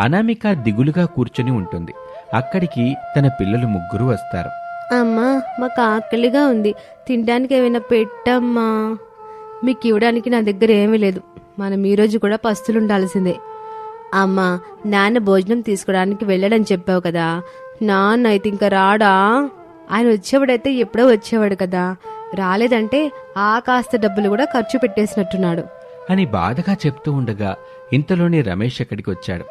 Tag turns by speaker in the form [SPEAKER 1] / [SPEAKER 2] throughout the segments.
[SPEAKER 1] అనామిక దిగులుగా కూర్చొని ఉంటుంది. అక్కడికి తన పిల్లలు ముగ్గురు వస్తారు.
[SPEAKER 2] అమ్మా మాకు ఆకలిగా ఉంది. తినడానికి ఏమైనా పెట్టమ్మా. మీకు ఇవ్వడానికి నా దగ్గర ఏమీ లేదు. మనం ఈరోజు కూడా పస్తులు ఉండాల్సిందే. అమ్మా నాన్న భోజనం తీసుకోవడానికి వెళ్ళడని చెప్పావు కదా. నాన్న అయితే ఇంకా రాడా? ఆయన వచ్చేవాడైతే ఎప్పుడో వచ్చేవాడు కదా. రాలేదంటే ఆ కాస్త డబ్బులు కూడా ఖర్చు పెట్టేసినట్టున్నాడు.
[SPEAKER 1] అని బాధగా చెప్తూ ఉండగా ఇంతలోనే రమేష్ అక్కడికి వచ్చాడు.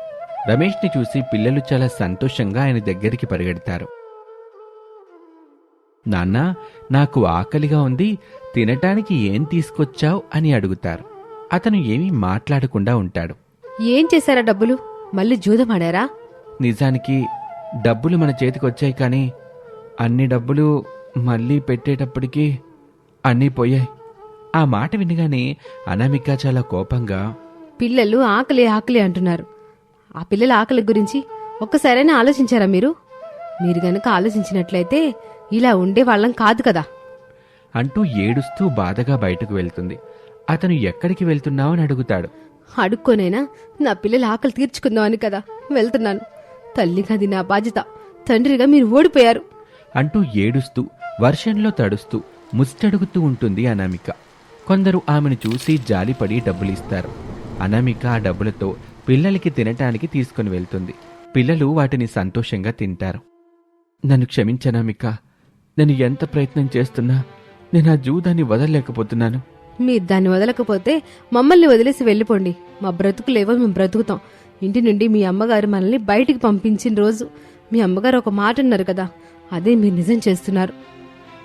[SPEAKER 1] రమేష్ని చూసి పిల్లలు చాలా సంతోషంగా ఆయన దగ్గరికి పరిగెడతారు. నాన్నా నాకు ఆకలిగా ఉంది. తినటానికి ఏం తీసుకొచ్చావు? అని అడుగుతారు. అతను ఏమీ మాట్లాడకుండా ఉంటాడు.
[SPEAKER 2] ఏం చేశారా డబ్బులు? మళ్ళీ జూదమాడారా
[SPEAKER 1] నిజానికి డబ్బులు మన చేతికి వచ్చాయి కానీ అన్ని డబ్బులు మళ్ళీ పెట్టేటప్పటికి అన్నీ పోయాయి. ఆ మాట వినగానే అనామిక చాలా కోపంగా
[SPEAKER 2] పిల్లలు ఆకలి ఆకలి అంటున్నారు. ఆ పిల్లల ఆకలి గురించి ఒక్కసారైనా ఆలోచించారా మీరు? మీరు గనక ఆలోచించినట్లయితే ఇలా ఉండే వాళ్ళం కాదు కదా.
[SPEAKER 1] అంటూ ఏడుస్తూ బాధగా బయటకు వెళ్తుంది. అతను ఎక్కడికి వెళ్తున్నావు అని అడుగుతాడు.
[SPEAKER 2] అడుక్కోనైనా నా పిల్లల ఆకలి తీర్చుకుందామని కదా వెళ్తున్నాను. తల్లిగా అది నా బాధ్యత. తండ్రిగా మీరు ఓడిపోయారు.
[SPEAKER 1] అంటూ ఏడుస్తూ వర్షంలో తడుస్తూ ముష్టడుగుతూ ఉంటుంది అనామిక. కొందరు ఆమెను చూసి జాలిపడి డబ్బులిస్తారు. అనామిక ఆ డబ్బులతో పిల్లలకి తినటానికి తీసుకుని వెళ్తుంది. పిల్లలు వాటిని సంతోషంగా తింటారు. నన్ను క్షమించనామిక నేను ఎంత ప్రయత్నం చేస్తున్నా నేను ఆ జూదాన్ని వదలలేకపోతున్నాను.
[SPEAKER 2] మీరు దాన్ని వదలకపోతే మమ్మల్ని వదిలేసి వెళ్ళిపోండి. మా బ్రతుకులేవో మేము బ్రతుకుతాం. ఇంటి నుండి మీ అమ్మగారు మనల్ని బయటికి పంపించిన రోజు మీ అమ్మగారు ఒక మాట అన్నారు కదా అదే మీరు నిజం చేస్తున్నారు.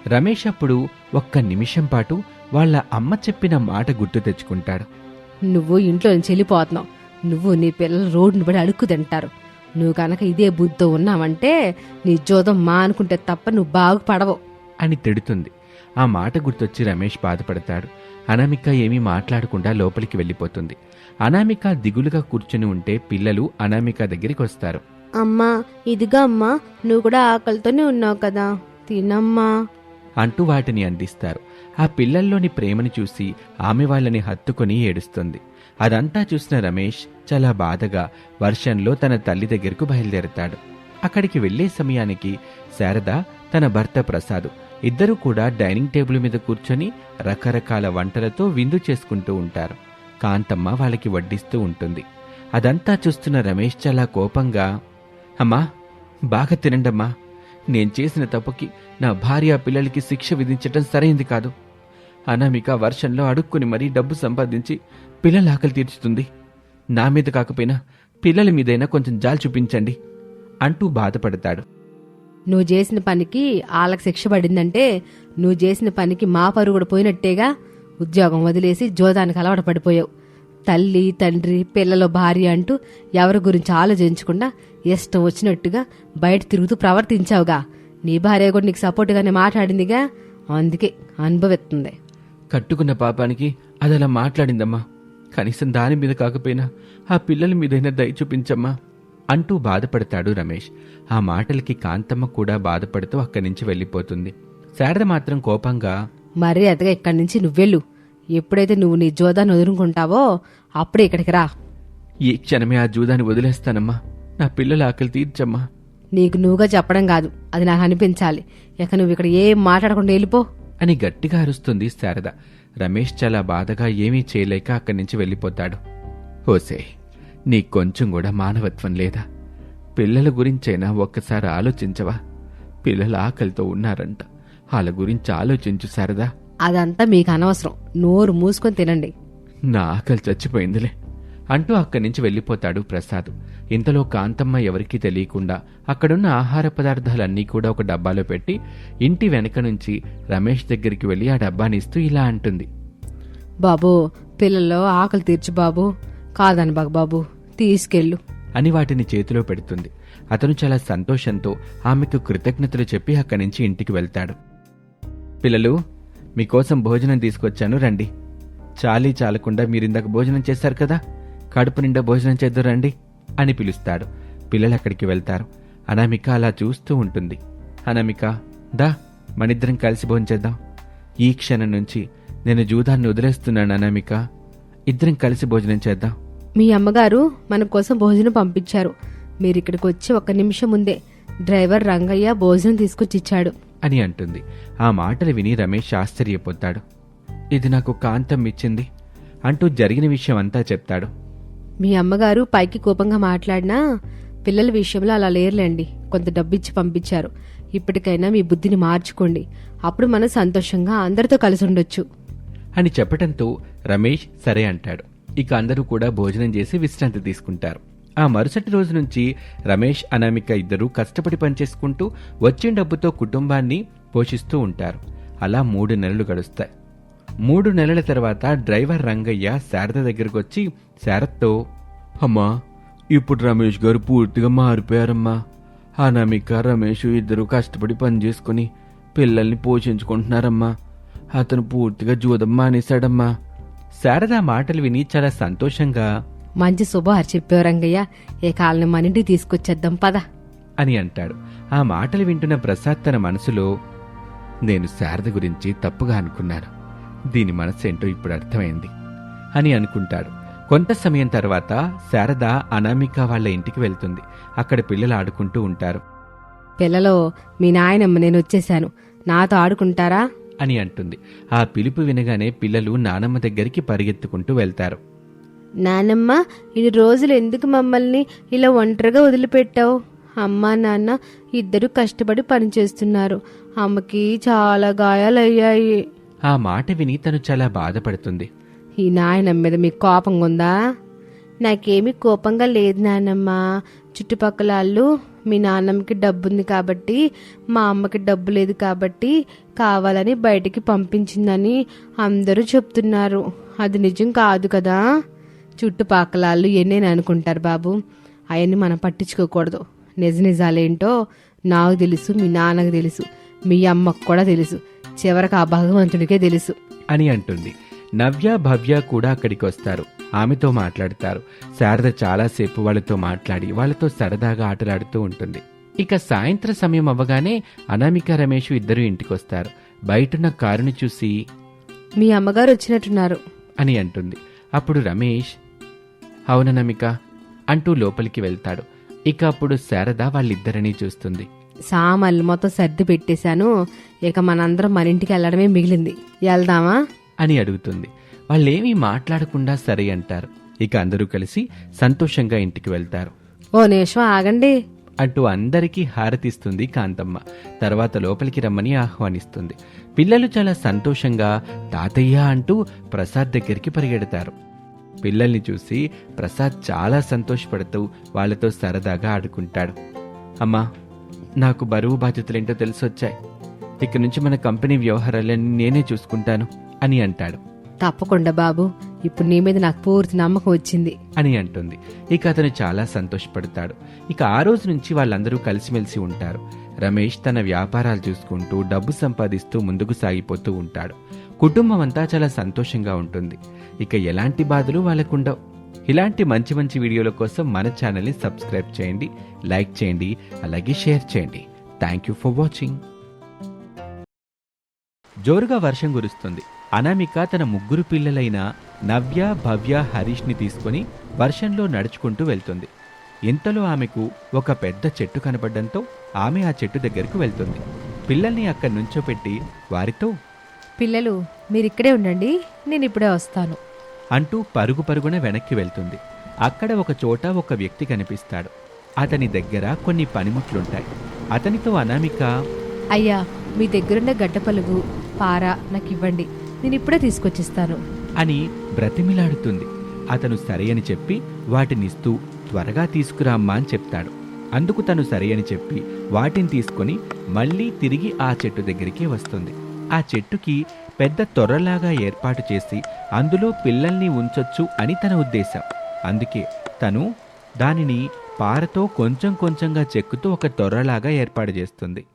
[SPEAKER 1] రమేష్ అప్పుడు ఒక్క నిమిషం పాటు వాళ్ళ అమ్మ చెప్పిన మాట గుర్తు తెచ్చుకుంటాడు.
[SPEAKER 2] నువ్వు ఇంట్లో నుంచి వెళ్ళిపోతున్నావు. నువ్వు నీ పిల్లలు రోడ్డును పడి అడుక్కు తింటారు. నువ్వు కనుక ఇదే బుద్ధితో ఉన్నావంటే నీ జోదం మా అనుకుంటే తప్ప నువ్వు బాగుపడవు.
[SPEAKER 1] అని తిడుతుంది. ఆ మాట గుర్తొచ్చి రమేష్ బాధపడతాడు. అనామిక ఏమీ మాట్లాడకుండా లోపలికి వెళ్ళిపోతుంది. అనామిక దిగులుగా కూర్చుని ఉంటే పిల్లలు అనామిక దగ్గరికి వస్తారు.
[SPEAKER 2] అమ్మా ఇదిగా అమ్మా నువ్వు కూడా ఆకలితోనే ఉన్నావు కదా. తినమ్మా.
[SPEAKER 1] అంటూ వాటిని అందిస్తారు. ఆ పిల్లల్లోని ప్రేమని చూసి ఆమె వాళ్ళని హత్తుకొని ఏడుస్తుంది. అదంతా చూసిన రమేష్ చాలా బాధగా వర్షంలో తన తల్లి దగ్గరకు బయలుదేరతాడు. అక్కడికి వెళ్ళే సమయానికి శారద తన భర్త ప్రసాద్ ఇద్దరూ కూడా డైనింగ్ టేబుల్ మీద కూర్చొని రకరకాల వంటలతో విందు చేసుకుంటూ ఉంటారు. కాంతమ్మ వాళ్ళకి వడ్డిస్తూ ఉంటుంది. అదంతా చూస్తున్న రమేష్ చాలా కోపంగా అమ్మా బాగా తినండమ్మా. నేను చేసిన తప్పుకి నా భార్య పిల్లలకి శిక్ష విధించటం సరైంది కాదు. అనామిక వర్షంలో అడుక్కుని మరీ డబ్బు సంపాదించి పిల్లల ఆకలి తీర్చుతుంది. నా మీద కాకపోయినా పిల్లల మీదైనా కొంచెం జాలి చూపించండి అంటూ బాధపడతాడు.
[SPEAKER 2] నువ్వు చేసిన పనికి వాళ్ళకి శిక్ష పడిందంటే నువ్వు చేసిన పనికి మా పరువు కూడా పోయినట్టేగా ఉద్యోగం వదిలేసి జోదానికి అలవాటు పడిపోయావు. తల్లి తండ్రి పిల్లల భార్య అంటూ ఎవరి గురించి ఆలోచించకుండా ఇష్టం వచ్చినట్టుగా బయట తిరుగుతూ ప్రవర్తించావుగా. నీ భార్య కూడా నీకు సపోర్ట్గానే మాట్లాడిందిగా. అందుకే అనుభవిస్తుంది.
[SPEAKER 1] కట్టుకున్న పాపానికి అది అలా మాట్లాడిందమ్మా. కనీసం దాని మీద కాకపోయినా ఆ పిల్లల మీదైనా దయ చూపించమ్మా అంటూ బాధపడతాడు రమేష్. ఆ మాటలకి కాంతమ్మ కూడా బాధపడుతూ అక్కడి నుంచి వెళ్ళిపోతుంది. శారద మాత్రం కోపంగా
[SPEAKER 2] మర్యాదగా ఇక్కడి నుంచి నువ్వెళ్ళు. ఎప్పుడైతే నువ్వు నీ జోదాన్ని వదులుకుంటావో అప్పుడే ఇక్కడికి రా.
[SPEAKER 1] ఈ క్షణమే ఆ జూదాన్ని వదిలేస్తానమ్మా. నా పిల్లల ఆకలి తీర్చమ్మా.
[SPEAKER 2] నీకు నువ్వుగా చెప్పడం కాదు అది నాకు అనిపించాలి. ఇక నువ్వు ఇక్కడ ఏం మాట్లాడకుండా వెళ్ళిపో.
[SPEAKER 1] అని గట్టిగా అరుస్తుంది శారద. రమేష్ చాలా బాధగా ఏమీ చేయలేక అక్కడి నుంచి వెళ్ళిపోతాడు. ఓసే నీకు కొంచెం కూడా మానవత్వం లేదా? పిల్లల గురించైనా ఒక్కసారి ఆలోచించవా? పిల్లల ఆకలితో ఉన్నారంట. వాళ్ళ గురించి ఆలోచించు శారదా.
[SPEAKER 2] అదంతా మీకు అనవసరం. నోరు మూసుకొని తినండి.
[SPEAKER 1] నా ఆకలి చచ్చిపోయిందిలే. అంటూ అక్కడి నుంచి వెళ్ళిపోతాడు ప్రసాద్. ఇంతలో కాంతమ్మ ఎవరికీ తెలియకుండా అక్కడున్న ఆహార పదార్థాలన్నీ కూడా ఒక డబ్బాలో పెట్టి ఇంటి వెనక నుంచి రమేష్ దగ్గరికి వెళ్ళి ఆ డబ్బాని ఇస్తూ ఇలా అంటుంది.
[SPEAKER 2] బాబు పిల్లల్లో ఆకలి తీర్చు బాబు. కాదని బాబు తీసుకెళ్ళు.
[SPEAKER 1] అని వాటిని చేతిలో పెడుతుంది. అతను చాలా సంతోషంతో ఆమెకు కృతజ్ఞతలు చెప్పి అక్కడి నుంచి ఇంటికి వెళ్తాడు. పిల్లలు మీకోసం భోజనం తీసుకొచ్చాను రండి. చాలీ చాలకుండా మీరిందాక భోజనం చేశారు కదా? కడుపు నిండా భోజనం చేద్దాం రండి అని పిలుస్తాడు. పిల్లలు అక్కడికి వెళ్తారు. అనామిక అలా చూస్తూ ఉంటుంది. అనామిక దా మనిద్దరం కలిసి భోంచేద్దాం ఈ క్షణం నుంచి నేను జూదాన్ని వదిలేస్తున్నాను అనామిక. ఇద్దరం కలిసి భోజనం చేద్దాం.
[SPEAKER 2] మీ అమ్మగారు మన కోసం భోజనం పంపించారు. మీరు ఇక్కడికి వచ్చి ఒక నిమిషం ముందే డ్రైవర్ రంగయ్య భోజనం తీసుకొచ్చి ఇచ్చాడు
[SPEAKER 1] అని అంటుంది. ఆ మాటలు విని రమేష్ ఆశ్చర్యపోతాడు. ఇది నాకు కాంతం ఇచ్చింది అంటూ జరిగిన విషయం అంతా చెప్తాడు.
[SPEAKER 2] మీ అమ్మగారు పైకి కోపంగా మాట్లాడినా పిల్లల విషయంలో అలా లేరులేండి. కొంత డబ్బిచ్చి పంపించారు. ఇప్పటికైనా మీ బుద్ధిని మార్చుకోండి. అప్పుడు మనం సంతోషంగా అందరితో కలిసి ఉండొచ్చు.
[SPEAKER 1] అని చెప్పటంతో రమేష్ సరే అంటాడు. ఇక అందరూ కూడా భోజనం చేసి విశ్రాంతి తీసుకుంటారు. ఆ మరుసటి రోజు నుంచి రమేష్ అనామిక ఇద్దరూ కష్టపడి పనిచేసుకుంటూ వచ్చిన డబ్బుతో కుటుంబాన్ని పోషిస్తూ ఉంటారు. అలా మూడు నెలలు గడుస్తాయి. మూడు నెలల తర్వాత డ్రైవర్ రంగయ్య శారద దగ్గరకు వచ్చి శారదతో అమ్మా ఇప్పుడు రమేష్ గారు పూర్తిగా మారిపోయారమ్మా. అనామిక రమేష్ ఇద్దరు కష్టపడి పని చేసుకుని పిల్లల్ని పోషించుకుంటున్నారమ్మా. అతను పూర్తిగా జూదం మానేశాడమ్మా. శారద మాటలు విని చాలా సంతోషంగా
[SPEAKER 2] మంచి శుభవారు చెప్పావు రంగయ్య. ఏ కాలని మన ఇంటికి తీసుకొచ్చేద్దాం పద.
[SPEAKER 1] అని అంటాడు. ఆ మాటలు వింటున్న ప్రసాద్ తన మనసులో నేను శారద గురించి తప్పుగా అనుకున్నాను. దీని మనసేంటో ఇప్పుడు అర్థమైంది అని అనుకుంటాడు. కొంత సమయం తర్వాత శారద అనామిక వాళ్ళ ఇంటికి వెళ్తుంది. అక్కడ పిల్లలు ఆడుకుంటూ ఉంటారు.
[SPEAKER 2] పిల్లలో మీ నాయనమ్మ నేను వచ్చేశాను. నాతో ఆడుకుంటారా?
[SPEAKER 1] అని అంటుంది. ఆ పిలుపు వినగానే పిల్లలు నానమ్మ దగ్గరికి పరిగెత్తుకుంటూ వెళ్తారు.
[SPEAKER 2] నానమ్మ ఇన్ని రోజులు ఎందుకు మమ్మల్ని ఇలా ఒంటరిగా వదిలిపెట్టావు? అమ్మా నాన్న ఇద్దరు కష్టపడి పనిచేస్తున్నారు. అమ్మకి చాలా గాయాలయ్యాయి.
[SPEAKER 1] ఆ మాట విని తను చాలా బాధపడుతుంది.
[SPEAKER 2] ఈ నాయనమ్మ మీద మీకు కోపంగా ఉందా నాకేమీ కోపంగా లేదు నానమ్మ చుట్టుపక్కల వాళ్ళు మీ నాన్నమ్మకి డబ్బుంది కాబట్టి మా అమ్మకి డబ్బు లేదు కాబట్టి కావాలని బయటికి పంపించిందని అందరూ చెప్తున్నారు. అది నిజం కాదు కదా? చుట్టుపక్కల వాళ్ళు ఎన్నేని అనుకుంటారు బాబు. అవన్నీ మనం పట్టించుకోకూడదు. నిజ నిజాలేంటో నాకు తెలుసు మీ నాన్నకు తెలుసు మీ అమ్మకు కూడా తెలుసు. చివరికి ఆ భగవంతుడికే తెలుసు.
[SPEAKER 1] అని అంటుంది. నవ్య భవ్య కూడా అక్కడికి వస్తారు. ఆమెతో మాట్లాడతారు. శారద చాలాసేపు వాళ్ళతో మాట్లాడి వాళ్ళతో సరదాగా ఆటలాడుతూ ఉంటుంది. ఇక సాయంత్రం సమయం అవ్వగానే అనామిక రమేష్ ఇద్దరు ఇంటికొస్తారు. బయటున్న కారుని చూసి
[SPEAKER 2] మీ అమ్మగారు వచ్చినట్టున్నారు.
[SPEAKER 1] అని అంటుంది. అప్పుడు రమేష్ అవుననమిక అంటూ లోపలికి వెళ్తాడు. ఇక అప్పుడు శారద వాళ్ళిద్దరినీ చూస్తుంది.
[SPEAKER 2] సామాన్లు మొత్తం సర్ది పెట్టేశాను. ఇక మనందరం మన ఇంటికి వెళ్ళడమే మిగిలింది. వెళ్దామా?
[SPEAKER 1] అని అడుగుతుంది. వాళ్ళేమీ మాట్లాడకుండా సరే అంటారు. ఇక అందరూ కలిసి సంతోషంగా ఇంటికి వెళ్తారు.
[SPEAKER 2] ఓ నిమిషం ఆగండి.
[SPEAKER 1] అంటూ అందరికీ హారతిస్తుంది కాంతమ్మ. తర్వాత లోపలికి రమ్మని ఆహ్వానిస్తుంది. పిల్లలు చాలా సంతోషంగా తాతయ్య అంటూ ప్రసాద్ దగ్గరికి పరిగెడతారు. పిల్లల్ని చూసి ప్రసాద్ చాలా సంతోషపడుతూ వాళ్ళతో సరదాగా ఆడుకుంటాడు. అమ్మా నాకు బరువు బాధ్యతలేంటో తెలిసొచ్చాయి. ఇక నుంచి మన కంపెనీ వ్యవహారాలన్నీ నేనే చూసుకుంటాను అని అంటాడు.
[SPEAKER 2] తప్పకుండా బాబు ఇప్పుడు నీ మీద నాకు పూర్తి నమ్మకం వచ్చింది.
[SPEAKER 1] అని అంటుంది. ఇక అతను చాలా సంతోషపడతాడు. ఇక ఆ రోజు నుంచి వాళ్ళందరూ కలిసిమెలిసి ఉంటారు. రమేష్ తన వ్యాపారాలు చూసుకుంటూ డబ్బు సంపాదిస్తూ ముందుకు సాగిపోతూ ఉంటాడు. కుటుంబం అంతా చాలా సంతోషంగా ఉంటుంది. ఇక ఎలాంటి బాధలు వాళ్ళకుండవు. ఇలాంటి మంచి మంచి వీడియోల కోసం మన ఛానల్ని సబ్స్క్రైబ్ చేయండి లైక్ చేయండి అలాగే షేర్ చేయండి. థ్యాంక్ యూ ఫర్ వాచింగ్ జోరుగా వర్షం కురుస్తుంది. అనామిక తన ముగ్గురు పిల్లలైన నవ్య భవ్య హరీష్ని తీసుకొని వర్షంలో నడుచుకుంటూ వెళ్తుంది. ఇంతలో ఆమెకు ఒక పెద్ద చెట్టు కనపడడంతో ఆమె ఆ చెట్టు దగ్గరకు వెళ్తుంది. పిల్లల్ని అక్కడి నుంచో పెట్టి వారితో
[SPEAKER 2] పిల్లలు మీరిక్కడే ఉండండి నేను ఇప్పుడే వస్తాను.
[SPEAKER 1] అంటూ పరుగు పరుగున వెనక్కి వెళ్తుంది. అక్కడ ఒక చోట ఒక వ్యక్తి కనిపిస్తాడు. అతని దగ్గర కొన్ని పనిముట్లుంటాయి. అతనితో అనామిక
[SPEAKER 2] అయ్యా మీ దగ్గరున్న గడ్డ పలుగు పార నాకు ఇవ్వండి నేను ఇప్పుడే తీసుకొచ్చిస్తాను.
[SPEAKER 1] అని బ్రతిమిలాడుతుంది. అతను సరే అని చెప్పి వాటినిస్తూ త్వరగా తీసుకురామ్మా అని చెప్తాడు. అందుకు తను సరే అని చెప్పి వాటిని తీసుకొని మళ్ళీ తిరిగి ఆ చెట్టు దగ్గరికి వస్తుంది. ఆ చెట్టుకి పెద్ద తొర్రలాగా ఏర్పాటు చేసి అందులో పిల్లల్ని ఉంచొచ్చు అని తన ఉద్దేశం. అందుకే తను దానిని పారతో కొంచెం కొంచెంగా చెక్కుతూ ఒక తొర్రలాగా ఏర్పాటు చేస్తుంది.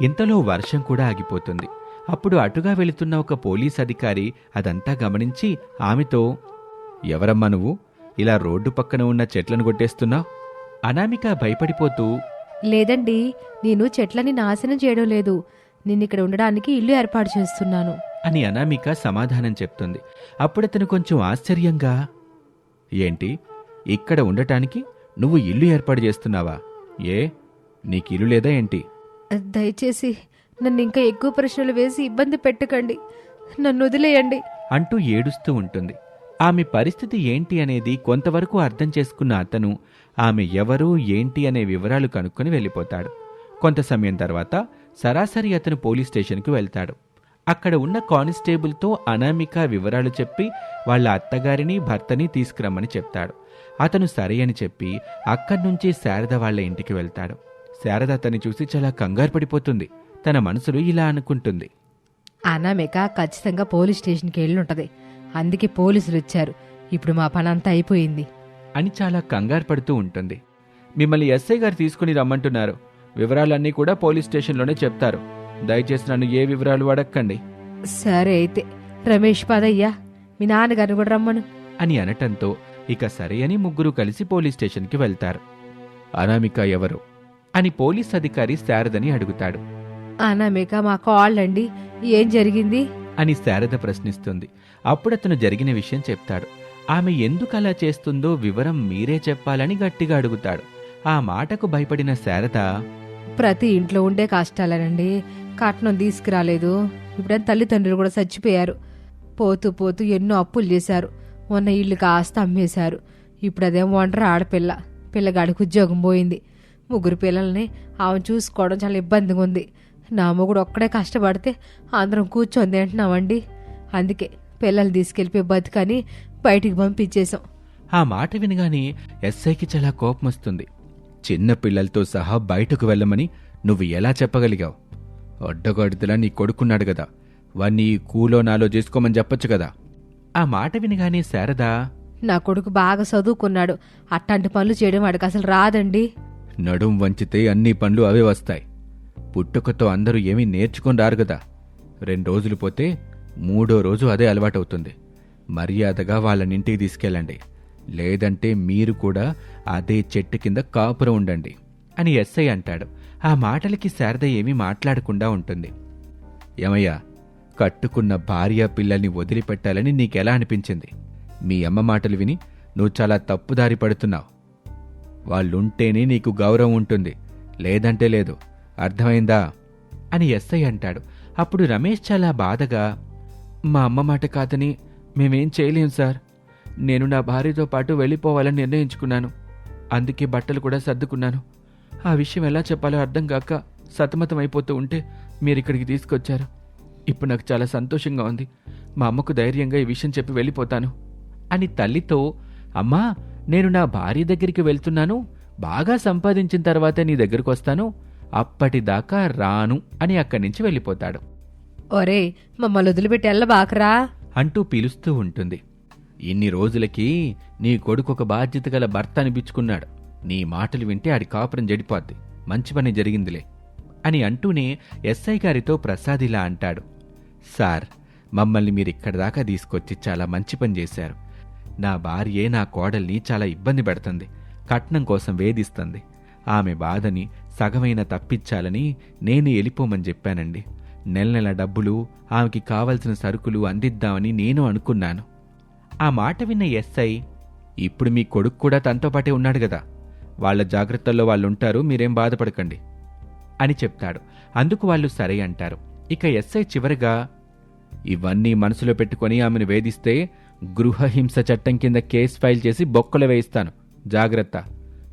[SPEAKER 1] ఇంతలో వర్షం కూడా ఆగిపోతుంది. అప్పుడు అటుగా వెళుతున్న ఒక పోలీస్ అధికారి అదంతా గమనించి ఆమెతో ఎవరమ్మా నువ్వు? ఇలా రోడ్డు పక్కన ఉన్న చెట్లను కొట్టేస్తున్నావు? అనామిక భయపడిపోతూ
[SPEAKER 2] లేదండి నేను చెట్లని నాశనం చేయడం లేదు. నేను ఇక్కడ ఉండడానికి ఇల్లు ఏర్పాటు చేస్తున్నాను.
[SPEAKER 1] అని అనామిక సమాధానం చెప్తుంది. అప్పుడతను కొంచెం ఆశ్చర్యంగా ఏంటి? ఇక్కడ ఉండటానికి నువ్వు ఇల్లు ఏర్పాటు చేస్తున్నావా? ఏ? నీకు ఇల్లు లేదా ఏంటి?
[SPEAKER 2] దయచేసి నన్ను ఇంకా ఎక్కువ ప్రశ్నలు వేసి ఇబ్బంది పెట్టకండి. నన్ను వదిలేయండి.
[SPEAKER 1] అంటూ ఏడుస్తూ ఉంటుంది. ఆమె పరిస్థితి ఏంటి అనేది కొంతవరకు అర్థం చేసుకున్న అతను ఆమె ఎవరు ఏంటి అనే వివరాలు కనుక్కొని వెళ్ళిపోతాడు. కొంత సమయం తర్వాత సరాసరి అతను పోలీస్ స్టేషన్కు వెళ్తాడు. అక్కడ ఉన్న కానిస్టేబుల్తో అనామిక వివరాలు చెప్పి వాళ్ళ అత్తగారిని భర్తని తీసుకురమ్మని చెప్తాడు. అతను సరే అని చెప్పి అక్కడి నుంచి శారద వాళ్ళ ఇంటికి వెళ్తాడు. శారద అతన్ని చూసి చాలా కంగారు పడిపోతుంది. తన మనసులో ఇలా అనుకుంటుంది.
[SPEAKER 2] అనామిక ఖచ్చితంగా పోలీస్ స్టేషన్కి వెళ్ళి ఉంటది అందుకే పోలీసులు వచ్చారు ఇప్పుడు మా పని అంతా అయిపోయింది.
[SPEAKER 1] అని చాలా కంగారు పడుతూ ఉంటుంది. మిమ్మల్ని ఎస్ఐ గారు తీసుకుని రమ్మంటున్నారు. వివరాలన్నీ కూడా పోలీస్ స్టేషన్లోనే చెప్తారు. దయచేసి నన్ను ఏ వివరాలు అడక్కండి.
[SPEAKER 2] సరే అయితే రమేష్ పదయ్యా మీ నాన్నగారిని కూడా రమ్మను.
[SPEAKER 1] అని అనటంతో ఇక సరే అని ముగ్గురు కలిసి పోలీస్ స్టేషన్కి వెళ్తారు. అనామిక ఎవరు? అని పోలీస్ అధికారి శారదని అడుగుతాడు.
[SPEAKER 2] అనామిక మా కాళ్ళండి ఏం జరిగింది?
[SPEAKER 1] అని శారద ప్రశ్నిస్తుంది. అప్పుడతను జరిగిన విషయం చెప్తాడు. ఆమె ఎందుకు అలా చేస్తుందో వివరం మీరే చెప్పాలని గట్టిగా అడుగుతాడు. ఆ మాటకు భయపడిన శారద
[SPEAKER 2] ప్రతి ఇంట్లో ఉండే కష్టాలేనండి. కట్నం తీసుకురాలేదు. ఇప్పుడే తల్లిదండ్రులు కూడా చచ్చిపోయారు. పోతూ పోతూ ఎన్నో అప్పులు చేశారు. మొన్న ఇల్లు కాస్త అమ్మేశారు. ఇప్పుడు అదేం ఒంటరి ఆడపిల్ల. పిల్లగాడికి ఉద్యోగం పోయింది. ముగ్గురు పిల్లల్ని ఆమె చూసుకోవడం చాలా ఇబ్బందిగా ఉంది. నా మొగుడు ఒక్కడే కష్టపడితే అందరం కూర్చొని తింటున్నామండి. అందుకే పిల్లల్ని తీసుకెళ్ళిపోయి బతుకని బయటికి పంపించేశాం.
[SPEAKER 1] ఆ మాట వినగానే ఎస్ఐకి చాలా కోపం వస్తుంది చిన్న పిల్లలతో సహా బయటకు వెళ్ళమని నువ్వు ఎలా చెప్పగలిగావు? అడ్డగొడితలా నీ కొడుకున్నాడు కదా వాణ్ణి కూలో నాలో చేసుకోమని చెప్పొచ్చు కదా ఆ మాట వినగానే శారద
[SPEAKER 2] నా కొడుకు బాగా చదువుకున్నాడు. అట్లాంటి పనులు చేయడం వాడికి అసలు రాదండి.
[SPEAKER 1] నడుం వంచితే అన్ని పనులు అవే వస్తాయి. పుట్టుకతో అందరూ ఏమీ నేర్చుకొని రారు కదా రెండు రోజులు పోతే మూడో రోజు అదే అలవాటవుతుంది. మర్యాదగా వాళ్ళనింటికి తీసుకెళ్ళండి. లేదంటే మీరు కూడా అదే చెట్టు కింద కాపురం ఉండండి అని ఎస్ఐ అంటాడు. ఆ మాటలకి శారద ఏమీ మాట్లాడకుండా ఉంటుంది. ఏమయ్యా కట్టుకున్న భార్య పిల్లల్ని వదిలిపెట్టాలని నీకెలా అనిపించింది? మీ అమ్మ మాటలు విని నువ్వు చాలా తప్పుదారి పడుతున్నావు. వాళ్ళుంటేనే నీకు గౌరవం ఉంటుంది. లేదంటే లేదు. అర్థమైందా? అని ఎస్ఐ అంటాడు. అప్పుడు రమేష్ చాలా బాధగా మా అమ్మ మాట కాదని మేమేం చేయలేం సార్. నేను నా భార్యతో పాటు వెళ్ళిపోవాలని నిర్ణయించుకున్నాను. అందుకే బట్టలు కూడా సర్దుకున్నాను. ఆ విషయం ఎలా చెప్పాలో అర్థం కాక సతమతం అయిపోతూ ఉంటే మీరు ఇక్కడికి తీసుకొచ్చారు. ఇప్పుడు నాకు చాలా సంతోషంగా ఉంది. మా అమ్మకు ధైర్యంగా ఈ విషయం చెప్పి వెళ్ళిపోతాను. అని తల్లితో అమ్మా నేను నా భార్య దగ్గరికి వెళ్తున్నాను. బాగా సంపాదించిన తర్వాతే నీ దగ్గరకు వస్తాను. అప్పటిదాకా రాను అని అక్కడి నుంచి వెళ్ళిపోతాడు.
[SPEAKER 2] ఒరే మమ్మల్ని వదిలిపెట్టి వెళ్ళబాకరా?
[SPEAKER 1] అంటూ పిలుస్తూ ఉంటుంది. ఇన్ని రోజులకి నీ కొడుకు ఒక బాధ్యత గల భర్త అనిపించుకున్నాడు. నీ మాటలు వింటే ఆడి కాపురం జడిపోద్ది. మంచి పని జరిగిందిలే అని అంటూనే ఎస్ఐ గారితో ప్రసాద్ ఇలా అంటాడు. సార్ మమ్మల్ని మీరు దాకా తీసుకొచ్చి చాలా మంచి పని చేశారు. నా భార్యే నా కోడల్ని చాలా ఇబ్బంది పెడుతుంది. కట్నం కోసం వేధిస్తుంది. ఆమె బాధని సగమైన తప్పించాలని నేను వెళ్ళిపోమని చెప్పానండి. నెల నెల డబ్బులు ఆమెకి కావలసిన సరుకులు అందిద్దామని నేను అనుకున్నాను. ఆ మాట విన్న ఎస్ఐ ఇప్పుడు మీ కొడుకు కూడా తనతో పాటే ఉన్నాడు కదా. వాళ్ళ జాగ్రత్తల్లో వాళ్ళుంటారు మీరేం బాధపడకండి అని చెప్తాడు. అందుకు వాళ్ళు సరే అంటారు. ఇక ఎస్ఐ చివరిగా ఇవన్నీ మనసులో పెట్టుకొని ఆమెను వేధిస్తే గృహహింస చట్టం కింద కేసు ఫైల్ చేసి బొక్కలు వేయిస్తాను. జాగ్రత్త.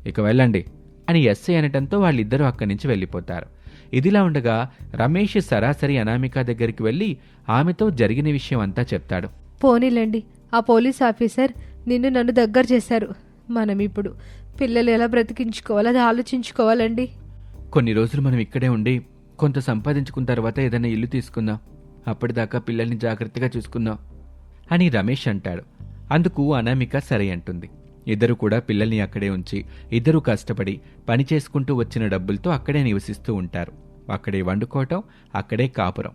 [SPEAKER 1] ఇక వెళ్ళండి అని ఎస్ఐ అనటంతో వాళ్ళిద్దరూ అక్కడి నుంచి వెళ్ళిపోతారు. ఇదిలా ఉండగా రమేష్ సరాసరి అనామిక దగ్గరికి వెళ్ళి ఆమెతో జరిగిన విషయం అంతా చెప్తాడు.
[SPEAKER 2] పోనీలేండి. ఆ పోలీస్ ఆఫీసర్ నిన్ను నన్ను దగ్గర చేశారు. మనం ఇప్పుడు పిల్లలు ఎలా బ్రతికించుకోవాలి? అది ఆలోచించుకోవాలండి.
[SPEAKER 1] కొన్ని రోజులు మనం ఇక్కడే ఉండి కొంత సంపాదించుకున్న తర్వాత ఏదైనా ఇల్లు తీసుకుందాం. అప్పటిదాకా పిల్లల్ని జాగ్రత్తగా చూసుకుందాం అని రమేష్ అంటాడు. అందుకు అనామిక సరే అంటుంది. ఇద్దరు కూడా పిల్లల్ని అక్కడే ఉంచి ఇద్దరు కష్టపడి పని చేసుకుంటూ వచ్చిన డబ్బులతో అక్కడే నివసిస్తూ ఉంటారు. అక్కడే వండుకోవటం అక్కడే కాపురం.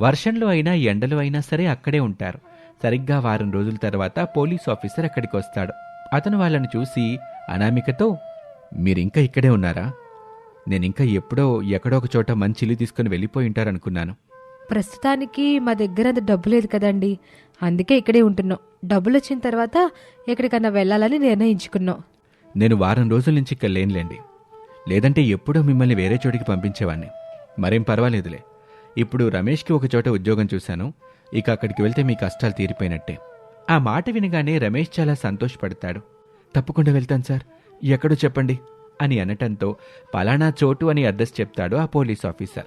[SPEAKER 1] వర్షంలో అయినా ఎండలో అయినా సరే అక్కడే ఉంటారు. సరిగ్గా వారం రోజుల తర్వాత పోలీస్ ఆఫీసర్ అక్కడికి వస్తాడు అతను వాళ్ళని చూసి అనామికతో మీరింకా ఇక్కడే ఉన్నారా? నేనింకా ఎప్పుడో ఎక్కడో ఒక చోట మంచి ఇల్లు తీసుకుని వెళ్ళిపోయి ఉంటారనుకున్నాను.
[SPEAKER 2] ప్రస్తుతానికి మా దగ్గర అంత డబ్బు లేదు కదండి. అందుకే ఇక్కడే ఉంటున్నాం. డబ్బులు వచ్చిన తర్వాత ఎక్కడికన్నా వెళ్ళాలని నిర్ణయించుకున్నాం.
[SPEAKER 1] నేను వారం రోజుల నుంచి ఇక్కడ లేనులేండి. లేదంటే ఎప్పుడో మిమ్మల్ని వేరే చోటికి పంపించేవాణ్ణి. మరేం పర్వాలేదులే. ఇప్పుడు రమేష్కి ఒక చోట ఉద్యోగం చూశాను. ఇక అక్కడికి వెళ్తే మీ కష్టాలు తీరిపోయినట్టే. ఆ మాట వినగానే రమేష్ చాలా సంతోషపడతాడు. తప్పకుండా వెళ్తాను సార్. ఎక్కడో చెప్పండి అని అనటంతో పలానా చోటు అని అడ్రస్ చెప్తాడు ఆ పోలీస్ ఆఫీసర్.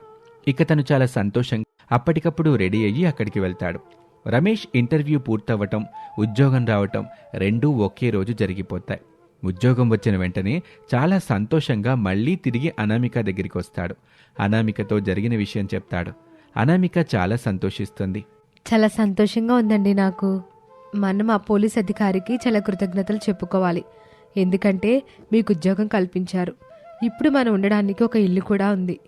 [SPEAKER 1] ఇక తను చాలా సంతోషంగా అప్పటికప్పుడు రెడీ అయ్యి అక్కడికి వెళ్తాడు. రమేష్ ఇంటర్వ్యూ పూర్తవ్వటం ఉద్యోగం రావటం రెండూ ఒకే రోజు జరిగిపోతాయి. ఉద్యోగం వచ్చిన వెంటనే చాలా సంతోషంగా మళ్ళీ తిరిగి అనామిక దగ్గరికి వస్తాడు. అనామికతో జరిగిన విషయం చెప్తాడు. అనామిక చాలా సంతోషిస్తుంది.
[SPEAKER 2] చాలా సంతోషంగా ఉందండి నాకు. మనం ఆ పోలీస్ అధికారికి చాలా కృతజ్ఞతలు చెప్పుకోవాలి. ఎందుకంటే మీకు ఉద్యోగం కల్పించారు. ఇప్పుడు మనం ఉండడానికి ఒక ఇల్లు కూడా ఉంది.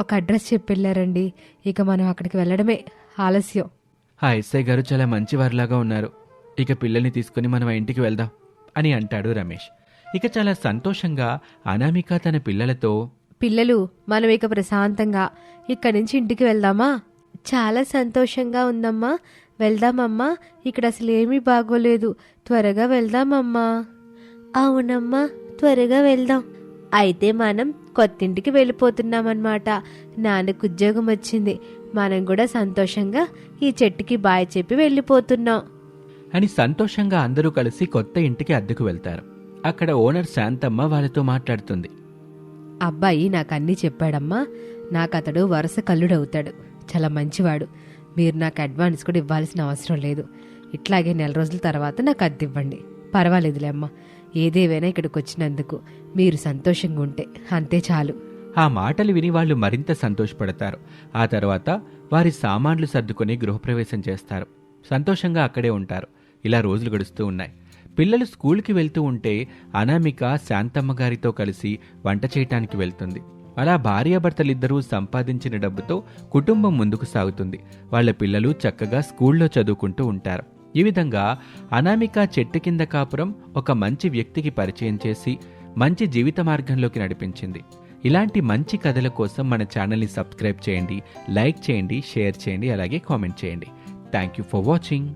[SPEAKER 2] ఒక అడ్రస్ చెప్పి వెళ్ళారండి ఇక మనం అక్కడికి వెళ్ళడమే. ఆలస్యం.
[SPEAKER 1] ఆ ఎస్ఐ గారు చాలా మంచివారిలాగా ఉన్నారు. ఇక పిల్లల్ని తీసుకుని మనం ఇంటికి వెళ్దాం అని అంటాడు రమేష్. ఇక చాలా సంతోషంగా అనామిక తన పిల్లలతో
[SPEAKER 2] పిల్లలు మనం ఇక ప్రశాంతంగా ఇక్కడి నుంచి ఇంటికి వెళ్దామా? చాలా సంతోషంగా ఉందమ్మా. వెళ్దామమ్మా ఇక్కడ అసలు ఏమీ బాగోలేదు. త్వరగా వెళ్దామమ్మా. అవునమ్మా త్వరగా వెళ్దాం. అయితే మనం కొత్తింటికి వెళ్ళిపోతున్నామన్నమాట. నాన్నకు ఉద్యోగం వచ్చింది. మనం కూడా సంతోషంగా ఈ చెట్టుకి బాయ్ చెప్పి వెళ్ళిపోతున్నాం.
[SPEAKER 1] అని సంతోషంగా అందరూ కలిసి కొత్త ఇంటికి అద్దెకు వెళ్తారు. అక్కడ ఓనర్ శాంతమ్మ వాళ్ళతో మాట్లాడుతుంది.
[SPEAKER 2] అబ్బాయి నాకు అన్నీ చెప్పాడమ్మా. నాకు అతడు వరుస కల్లుడవుతాడు. చాలా మంచివాడు. మీరు నాకు అడ్వాన్స్ కూడా ఇవ్వాల్సిన అవసరం లేదు. ఇట్లాగే నెల రోజుల తర్వాత నాకు అద్దె ఇవ్వండి. పర్వాలేదులే అమ్మ. ఏదేవైనా ఇక్కడికి వచ్చినందుకు మీరు సంతోషంగా ఉంటే అంతే చాలు.
[SPEAKER 1] ఆ మాటలు విని వాళ్ళు మరింత సంతోషపడతారు. ఆ తర్వాత వారి సామాన్లు సర్దుకొని గృహప్రవేశం చేస్తారు. సంతోషంగా అక్కడే ఉంటారు. ఇలా రోజులు గడుస్తూ ఉన్నాయి. పిల్లలు స్కూల్కి వెళ్తూ ఉంటే అనామిక శాంతమ్మ గారితో కలిసి వంట చేయటానికి వెళ్తుంది. అలా భార్యాభర్తలిద్దరూ సంపాదించిన డబ్బుతో కుటుంబం ముందుకు సాగుతుంది. వాళ్ళ పిల్లలు చక్కగా స్కూల్లో చదువుకుంటూ ఉంటారు. ఈ విధంగా అనామిక చెట్టు కింద కాపురం ఒక మంచి వ్యక్తికి పరిచయం చేసి మంచి జీవిత మార్గంలోకి నడిపించింది. ఇలాంటి మంచి కథల కోసం మన ఛానల్ని సబ్స్క్రైబ్ చేయండి లైక్ చేయండి షేర్ చేయండి అలాగే కామెంట్ చేయండి. Thank you for watching.